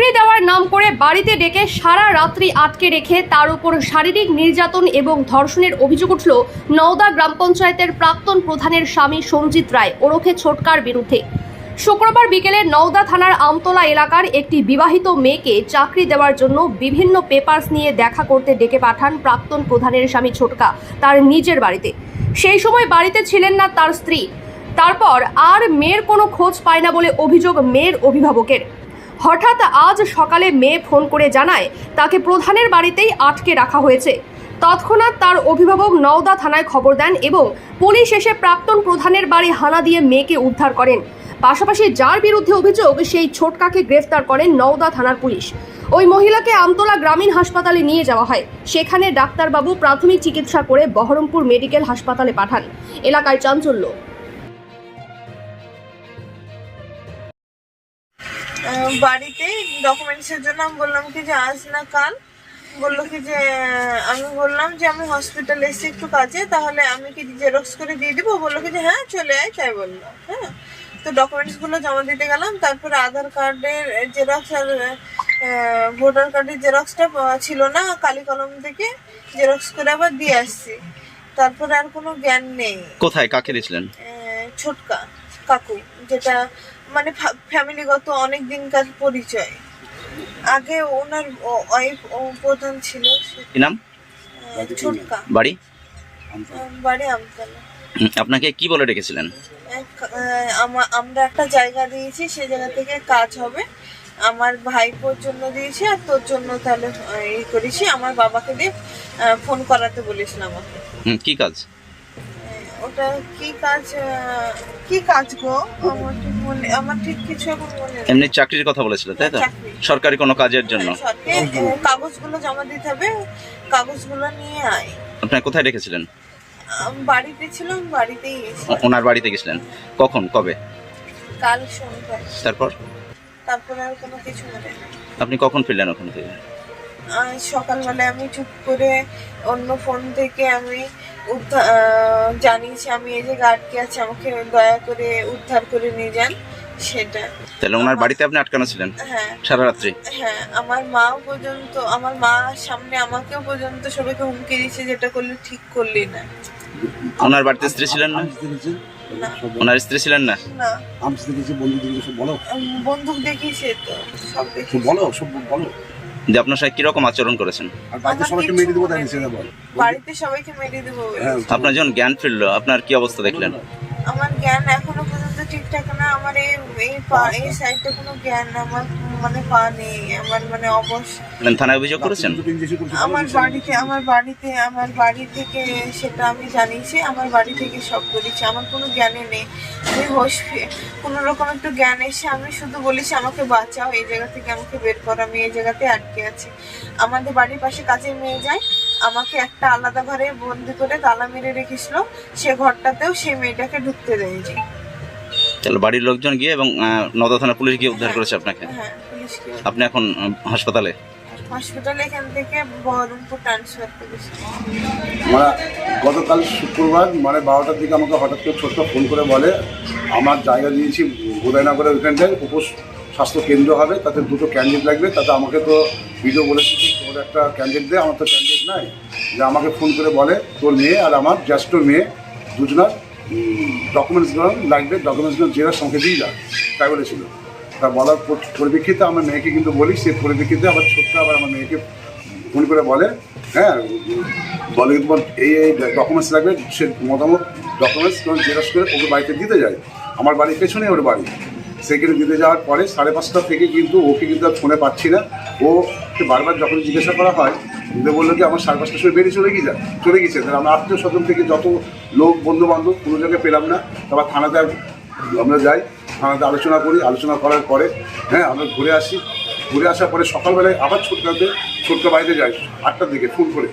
চাকরি দেওয়ার নাম করে বাড়িতে ডেকে সারা রাত্রি আটকে রেখে তার উপর শারীরিক নির্যাতন এবং ধর্ষণের অভিযোগ উঠল নওদা গ্রাম পঞ্চায়েতের প্রাক্তন প্রধানের স্বামী সঞ্জিত রায় ওরফে ছোটকার বিরুদ্ধে। শুক্রবার বিকেলে নওদা থানার আমতলা এলাকার একটি বিবাহিত মেয়েকে চাকরি দেওয়ার জন্য বিভিন্ন পেপারস নিয়ে দেখা করতে ডেকে পাঠান প্রাক্তন প্রধানের স্বামী ছোটকা, তার নিজের বাড়িতে। সেই সময় বাড়িতে ছিলেন না তার স্ত্রী। তারপর আর মেয়ের কোনো খোঁজ পায় না বলে অভিযোগ মেয়ের অভিভাবকের। হঠাৎ আজ সকালে মেয়ে ফোন করে জানায়, তাকে প্রধানের বাড়িতেই আটকে রাখা হয়েছে। তৎক্ষণাৎ তার অভিভাবক নওদা থানায় খবর দেন এবং পুলিশ এসে প্রাক্তন প্রধানের বাড়ি হানা দিয়ে মেয়েকে উদ্ধার করেন। পাশাপাশি যার বিরুদ্ধে অভিযোগ, সেই ছোটকাকে গ্রেফতার করেন নওদা থানার পুলিশ। ওই মহিলাকে আমতলা গ্রামীণ হাসপাতালে নিয়ে যাওয়া হয়। সেখানে ডাক্তারবাবু প্রাথমিক চিকিৎসা করে বহরমপুর মেডিকেল হাসপাতালে পাঠান। এলাকায় চাঞ্চল্য। বাড়িতে ডকুমেন্টসের জন্য আমি বললাম কি যে আজ না কাল। বলল কি যে আমি বললাম যে আমি হসপিটালে এসেছি একটু কাজে তাহলে আমি কি জেরক্স করে দিয়ে দিবো? বলল কি যে হ্যাঁ চলে আয় তাই বলল। হ্যাঁ? তো ডকুমেন্টসগুলো জমা দিতে গেলাম। তারপরে আধার কার্ডের জেরক্স আর ভোটার কার্ডের জেরক্সটা ছিল না কালি কলম থেকে জেরক্স করে আবার দিয়ে আসছি। তারপরে আর কোনো জ্ঞান নেই। কোথায়? কাকে দিয়েছিলেন? ছোটকা। কাকু যেটা মানে ফ্যামিলিগত অনেক দিনকার পরিচয়। আগে ওনার ওয়াইফ প্রধান ছিল সে- কি নাম? ছোটকা। বাড়ি? বাড়ি আমতলা। আপনাকে কি বলে ডেকেছিলেন? আমরা একটা জায়গা দিয়েছি সেই জায়গা থেকে কাজ হবে। আমার ভাইপোর জন্য দিয়েছি আর তোর জন্য তাহলে এই করেছি। আমার বাবাকে দিয়ে ফোন করাতে বলেছিলাম আমাকে। কি কাজ? ওটা কি কাজ কি কাজ গো? আমার ঠিক মনে আমার ঠিক কিছু এখন মনে নেই। এমনি চাকরির কথা বলেছিল তাই তো? চাকরি। সরকারি কোনো কাজের জন্য? হ্যাঁ, সরকারি, কাগজগুলো জমা দিতে হবে কাগজগুলো নিয়ে আয়। আপনার কোথায় রেখেছিলেন? আমি বাড়িতে ছিলাম বাড়িতেই ও- ওনার বাড়িতে গেছিলেন? কখন? কবে? কাল সন্ধ্যায় তারপর? তারপরে আর কোনো কিছু মনে নেই। আপনি কখন ফিরলেন ওখান থেকে? আজ সকালবেলায় আমি চুপ করে অন্য ফোন থেকে আমি উদ্ধার জানিয়েছি আমি এই যে গার্ডকে আছে আমাকে দয়া করে উদ্ধার করে নিয়ে যান সেটা। তাহলে ওনার বাড়িতে আপনি আটকানো ছিলেন? হ্যাঁ। সারা রাত্রি? হ্যাঁ আমার মাও পর্যন্ত আমার মা সামনে আমাকেও পর্যন্ত সবাইকে হুমকি দিচ্ছে যেটা করলে ঠিক করলি না। ওনার বাড়িতে স্ত্রী ছিলেন না? ওনার স্ত্রী ছিলেন না? না। আমি দেখেছি বন্ধু দেখেছি বলো। বন্দুক দেখিয়েছে তো সব বলো সব বলো। যে আপনার সাথে কীরকম আচরণ করেছেন বাড়িতে সবাইকে মেরে দেবো তাই নিচে নেই। বল বাড়িতে সবাইকে মেরে দেবো বলে। হ্যাঁ আপনার যখন জ্ঞান ফিরলো আপনার কি অবস্থা দেখলেন আমার জ্ঞান এখনও ঠিকঠাক না আমার এই এই পা এই সাইডটা কোনো জ্ঞান আমার মানে পা নেই আমার মানে অবশ আপনি থানায় অভিযোগ করেছেন? আমার বাড়িতে আমার বাড়িতে আমার বাড়ি থেকে সেটা আমি জানিয়েছি আমার বাড়ি থেকে সব করেছি আমার কোনো জ্ঞানে নেই। আমি হোস ফি- কোনো রকম একটু জ্ঞান এসে আমি শুধু বলেছি আমাকে বাঁচাও এই জায়গা থেকে আমাকে বের করো আমি এই জায়গাতে আটকে আছি। আমাদের বাড়ির পাশে কাজে মেয়ে যায় আমাকে একটা আলাদা ঘরে বন্দি করে তালা মেরে রেখেছিল সে ঘরটাতেও সেই মেয়েটাকে ঢুকতে দেয়নি। তাহলে বাড়ির লোকজন গিয়ে এবং নদা থানা পুলিশ গিয়ে উদ্ধার করেছে আপনাকে? হ্যাঁ আপনি এখন হাসপাতালে? হসপিটালে এখান থেকে বহরমপুর ট্রান্সফার করেছে আমরা গতকাল শুক্রবার মানে বারোটার দিকে আমাকে হঠাৎ করে ছোট্ট ফোন করে বলে আমার জায়গা দিয়েছি উদয়নগরের ওইখানটায় উপ স্বাস্থ্য কেন্দ্র হবে তাতে দুটো ক্যান্ডিডেট লাগবে তাতে আমাকে তো ভিডিও বলেছি তোর একটা ক্যান্ডিডেট দে আমার তো ক্যান্ডিডেট নাই। যে আমাকে ফোন করে বলে তোর মেয়ে আর আমার জ্যেষ্ঠ মেয়ে দুজনার ডকুমেন্টসগুলো লাগবে ডকুমেন্টসগুলো জেরার সঙ্গে দিয়ে যা তাই বলেছিল। তা বলার পর- পরিপ্রেক্ষিতে আমার মেয়েকে কিন্তু বলি সেই পরিপ্রেক্ষিতে আবার ছোট্ট আবার আমার মেয়েকে ফোন করে বলে হ্যাঁ বলে তোমার এই এই ডকুমেন্টস লাগবে, সে মতামত ডকুমেন্টস তোমার জেরক্স করে ওকে বাড়িতে দিতে যায়। আমার বাড়ির পেছনে ওর বাড়ি। সেখানে দিতে যাওয়ার পরে সাড়ে পাঁচটা থেকে কিন্তু ওকে কিন্তু আর ফোনে পাচ্ছি না। ও বারবার যখন জিজ্ঞাসা করা হয় কিন্তু বলল কি আমার সাড়ে পাঁচটার সময় বেরিয়ে চলে গিয়ে যায় চলে গেছে তাহলে আমরা আত্মীয় স্বজন থেকে যত লোক বন্ধু বান্ধব কোনো জায়গায় পেলাম না। তারপর থানাতে আমরা যাই, থানাতে আলোচনা করি। আলোচনা করার পরে হ্যাঁ আমরা ঘুরে আসি। ঘুরে আসার পরে সকালবেলায় আবার ছোটকাতে, ছোটকা বাইরে যাই, আটটার দিকে ফোন করে।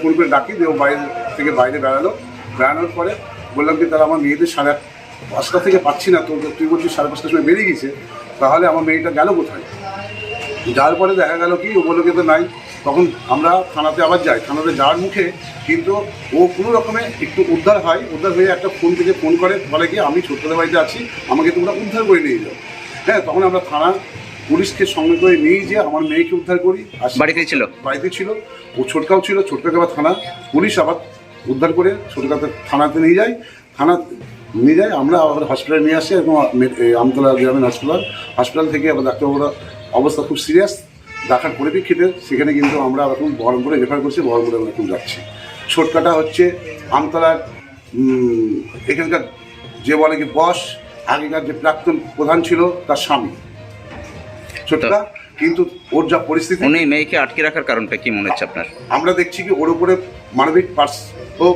ফোন করে ডাকি, দিয়ে বাইরে থেকে বাইরে বেড়ালো। বেড়ানোর পরে বললাম কি তাহলে আমার মেয়েদের সাড়ে পাঁচটা থেকে পাচ্ছি না তো তুই বলছিস সাড়ে পাঁচটার সময় বেরিয়ে গেছে তাহলে আমার মেয়েটা গেল কোথায়? যাওয়ার পরে দেখা গেল কি ও বলল কিন্তু নাই। তখন আমরা থানাতে আবার যাই। থানাতে যাওয়ার মুখে কিন্তু ও কোনো রকমে একটু উদ্ধার হয়। উদ্ধার হয়ে একটা ফোন থেকে ফোন করে বলে কি আমি ছোট্টদের বাড়িতে আছি আমাকে তোমরা উদ্ধার করে নিয়ে যাও। হ্যাঁ তখন আমরা থানা পুলিশকে সঙ্গে করে নিয়ে যে আমার মেয়েকে উদ্ধার করি। বাড়িতেই ছিল? বাড়িতে ছিল। ও ছোটকাও ছিল ছোটকাকে আবার থানা পুলিশ আবার উদ্ধার করে ছোটকাতে থানাতে নিয়ে যায়। থানা নিয়ে যায় আমরা আবার হসপিটালে নিয়ে আসি এবং আমতলা গ্রামীণ হসপিটাল হসপিটাল থেকে আবার ডাক্তারবাবুরা অবস্থা খুব সিরিয়াস দেখার পরিপ্রেক্ষিতে সেখানে কিন্তু আমরা এখন বহরমপুরে রেফার করছি বহরমপুরে আমরা এখন যাচ্ছি। ছোটকাটা হচ্ছে আমতলার এখানকার যে বলে কি বস আগেকার যে প্রাক্তন প্রধান ছিল তার স্বামী। ছোটকা কিন্তু ওর যা পরিস্থিতি উনি মেয়েকে আটকে রাখার কারণটা কি মনে হচ্ছে আপনার? আমরা দেখছি কি ওর উপরে মানবিক পার্স ও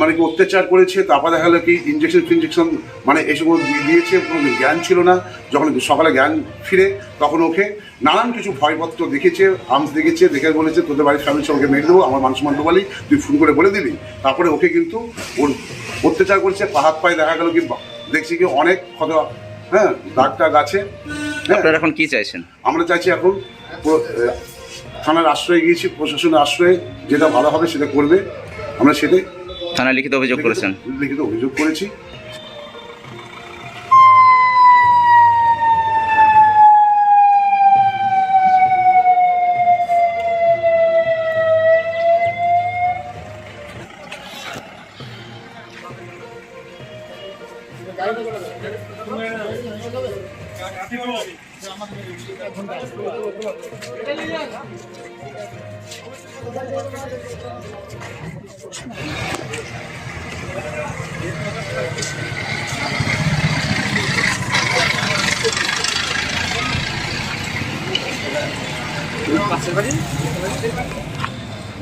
মানে কি অত্যাচার করেছে তারপর দেখা গেলো কি ইঞ্জেকশন ফিনজেকশন মানে এসব দিয়েছে কোনো জ্ঞান ছিল না। যখন সকালে জ্ঞান ফিরে তখন ওকে নানান কিছু ভয়পত্র দেখেছে আর্মস দেখেছে দেখে বলেছে তোদের বাড়ির ফ্যামিলি সব ওকে মেরে দেবো আমার মানুষ মানতে বলি তুই ফোন করে বলে দিবি। তারপরে ওকে কিন্তু ওর অত্যাচার করেছে পা হাত পায়ে দেখা গেলো কি দেখছি কি অনেক ক্ষত হ্যাঁ দাগ টাগ আছে। হ্যাঁ। আপনারা এখন কি চাইছেন? আমরা চাইছি এখন থানার আশ্রয়ে গিয়েছি প্রশাসনের আশ্রয়ে যেটা ভালো হবে সেটা করবে। আমরা সেটাই থানায় লিখিত অভিযোগ করেছেন। লিখিত অভিযোগ করেছি। Pasal balik.